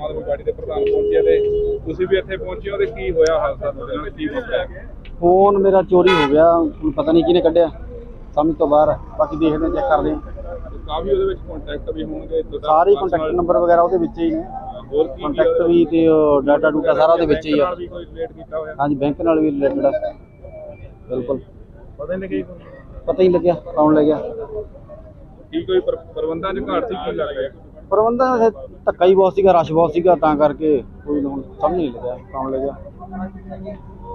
Aam Aadmi party ਦੇ ਪ੍ਰਧਾਨ ਪਹੁੰਚੇ ਤੇ ਤੁਸੀਂ ਵੀ ਇੱਥੇ ਪਹੁੰਚੇ ਹੋ ਤੇ ਕੀ ਹੋਇਆ ਹਾਦਸਾ ਤੁਹਾਡੇ ਨਾਲ? ਕੀ ਵਾਪਰਿਆ ਫੋਨ ਮੇਰਾ ਚੋਰੀ ਹੋ ਗਿਆ ਹੁਣ ਪਤਾ ਨਹੀਂ ਕਿਹਨੇ ਕੱਢਿਆ। ਸਮਝ ਤੋਂ ਬਾਹਰ ਹੈ। ਬਾਕੀ ਦੇਖਦੇ ਹਾਂ ਚੈੱਕ ਕਰਦੇ ਹਾਂ। ਕਾਫੀ ਉਹਦੇ ਵਿੱਚ ਕੰਟੈਕਟ ਵੀ ਹੋਣਗੇ ਤੁਹਾਡਾ ਸਾਰੇ ਕੰਟੈਕਟ ਨੰਬਰ ਵਗੈਰਾ ਉਹਦੇ ਵਿੱਚ ਹੀ ਨੇ। ਹੋਰ ਕੀ ਕੰਟੈਕਟ ਵੀ ਤੇ ਡਾਟਾ ਡੂਟਾ ਸਾਰਾ ਉਹਦੇ ਵਿੱਚ ਹੀ ਆ। ਨਾਲ ਵੀ ਕੋਈ ਰਿਲੇਟ ਕੀਤਾ ਹੋਇਆ? ਹਾਂਜੀ ਬੈਂਕ ਨਾਲ ਵੀ ਰਿਲੇਟਡ ਆ। ਬਿਲਕੁਲ। ਪਤਾ ਨਹੀਂ ਲੱਗੀ ਪਤਾ ਹੀ ਨਹੀਂ ਲੱਗਿਆ ਕੌਣ ਲੈ ਗਿਆ। ਕੀ ਕੋਈ ਪ੍ਰ- ਪ੍ਰਬੰਧਾਂ 'ਚ ਘਾਟ ਸੀ ਕੀ ਲੱਗ ਰਿਹਾ ਪ੍ਰਬੰਧਨ ਵੈਸੇ ਧੱਕਾ ਹੀ ਬਹੁਤ ਸੀਗਾ ਰਸ਼ ਬਹੁਤ ਸੀਗਾ ਤਾਂ ਕਰਕੇ ਕੋਈ ਹੁਣ ਸਮਝ ਨਹੀਂ ਲੱਗਿਆ ਕੌਣ ਲੈ ਗਿਆ।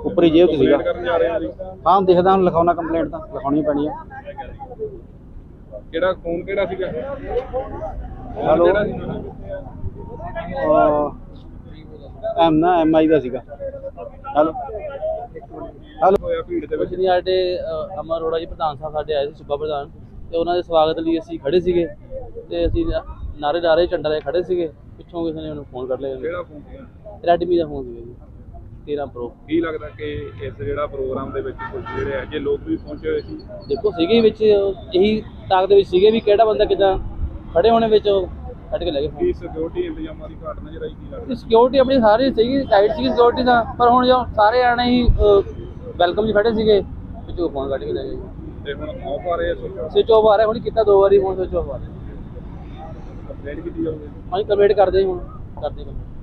ਉੱਪਰੀ ਜੇਬ ਸੀਗਾ। ਕੰਪਲੇਂਟ ਕਰਨ ਜਾ ਰਹੇ ਹੋ ਜੀ। ਹਾਂ ਦੇਖਦਾ ਹੁਣ ਲਿਖਾਉਣਾ ਕੰਪਲੇਂਟ ਤਾਂ ਲਿਖਾਉਣੀ ਪੈਣੀ ਆ। ਕਿਹੜਾ ਫੋਨ ਕਿਹੜਾ ਸੀਗਾ? ਹੈਲੋ। ਐਮ ਨਾ ਐਮ ਆਈ ਦਾ ਸੀਗਾ। ਹੈਲੋ। ਹੈਲੋ। ਹੋਇਆ ਭੀੜ ਦੇ ਵਿੱਚ। ਨਹੀਂ ਸਾਡੇ ਅਮਰ ਅਰੋੜਾ ਜੀ ਪ੍ਰਧਾਨ ਸਾਹਿਬ ਸਾਡੇ ਆਏ ਸੀ ਸੂਬਾ ਪ੍ਰਧਾਨ। ਤੇ ਉਹਨਾਂ ਦੇ ਸਵਾਗਤ ਲਈ ਅਸੀਂ ਖੜੇ ਸੀਗੇ। ਤੇ ਅਸੀਂ ਨਾਰੇ ਨਾਰੇ ਝੰਡਾ ਲੈ ਖੜੇ ਸੀਗੇ। ਪਿੱਛੋਂ ਕਿਸੇ ਨੇ ਉਹਨੂੰ ਫੋਨ ਕਰ ਲਿਆ। ਕਿਹੜਾ ਫੋਨ ਸੀਗਾ? ਰੈਡਮੀ ਦਾ ਫੋਨ ਸੀਗਾ ਜੀ। 13 ਪ੍ਰੋ ਕੀ ਲੱਗਦਾ ਕਿ ਇਸ ਜਿਹੜਾ ਪ੍ਰੋਗਰਾਮ ਦੇ ਵਿੱਚ ਕੁਝ ਜਿਹੜੇ ਅਜੇ ਲੋਕ ਵੀ ਪਹੁੰਚੇ ਹੋਏ ਸੀ? ਦੇਖੋ ਸੀਗੇ ਵਿੱਚ ਇਹੀ ਤਾਕਤ ਦੇ ਵਿੱਚ ਸੀਗੇ ਵੀ ਕਿਹੜਾ ਬੰਦਾ ਕਿਦਾਂ ਖੜੇ ਹੋਣੇ ਵਿੱਚ ਕੱਢ ਕੇ ਲੈ ਗਏ ਕੀ ਸਿਕਿਉਰਿਟੀ ਇੰਤਜ਼ਾਮਾਂ ਦੀ ਘਾਟ ਨਜ਼ਰ ਆਈ ਕੀ ਲੱਗਦਾ? ਸਿਕਿਉਰਿਟੀ ਆਪਣੀ ਸਾਰੀ ਸੀਗੀ ਟਾਈਟ ਸੀਗੀ ਸਿਕਿਉਰਿਟੀ ਦਾ ਪਰ ਹੁਣ ਜੋ ਸਾਰੇ ਆਣੇ ਹੀ ਵੈਲਕਮ ਜੀ ਖੜੇ ਸੀਗੇ ਵਿੱਚੋਂ ਫੋਨ ਕੱਢ ਕੇ ਲੈ ਗਏ। ਤੇ ਹੁਣ ਆਫ ਆ ਰਹੇ ਸਵਿਚ ਆਫ ਆ ਰਿਹਾ ਹੁਣ ਕੀਤਾ ਦੋ ਵਾਰੀ ਫੋਨ ਸਵਿਚ ਆਫ ਆ ਰਿਹਾ। ਕੰਪਲੇਂਟ ਕੀਤੀ ਜਾਊਗੀ। ਹਾਂਜੀ ਕੰਪਲੀਟ ਕਰਦੇ ਹੁਣ ਕਰਦੇ ਕੰਪਲੀਟ।